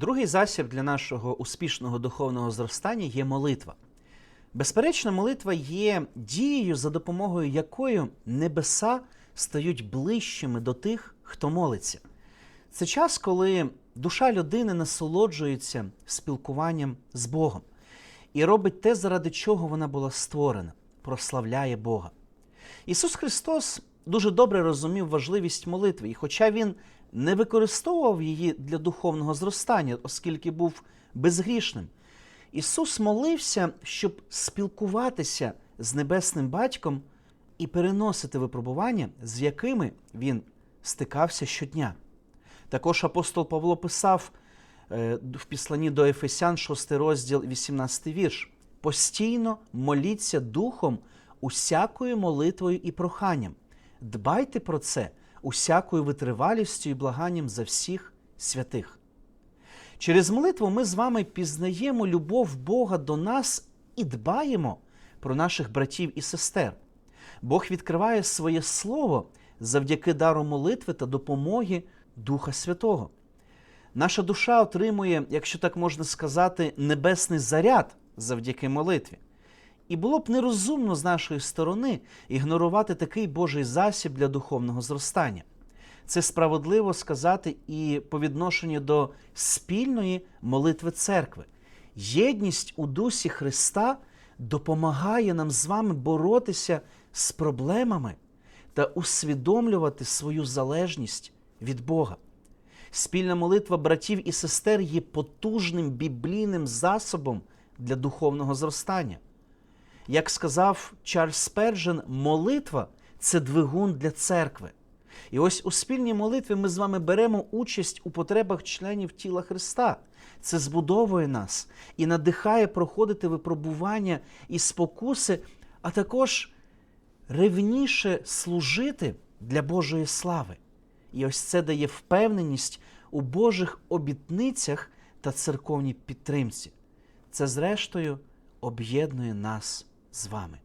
Другий засіб для нашого успішного духовного зростання є молитва. Безперечно, молитва є дією, за допомогою якої небеса стають ближчими до тих, хто молиться. Це час, коли душа людини насолоджується спілкуванням з Богом і робить те, заради чого вона була створена, прославляє Бога. Ісус Христос дуже добре розумів важливість молитви, і хоча Він не використовував її для духовного зростання, оскільки був безгрішним, Ісус молився, щоб спілкуватися з Небесним Батьком і переносити випробування, з якими він стикався щодня. Також апостол Павло писав е, в післанні до Ефесян, 6 розділ, 18 вірш: постійно моліться духом усякою молитвою і проханням. Дбайте про це усякою витривалістю і благанням за всіх святих. Через молитву ми з вами пізнаємо любов Бога до нас і дбаємо про наших братів і сестер. Бог відкриває своє слово завдяки дару молитви та допомоги Духа Святого. Наша душа отримує, якщо так можна сказати, небесний заряд завдяки молитві. І було б нерозумно з нашої сторони ігнорувати такий Божий засіб для духовного зростання. Це справедливо сказати і по відношенню до спільної молитви церкви. Єдність у дусі Христа допомагає нам з вами боротися з проблемами та усвідомлювати свою залежність від Бога. Спільна молитва братів і сестер є потужним біблійним засобом для духовного зростання. Як сказав Чарльз Спержен, молитва це двигун для церкви. І ось у спільній молитві ми з вами беремо участь у потребах членів тіла Христа. Це збудовує нас і надихає проходити випробування і спокуси, а також ревніше служити для Божої слави. І ось це дає впевненість у Божих обітницях та церковній підтримці. Це, зрештою, об'єднує нас з вами.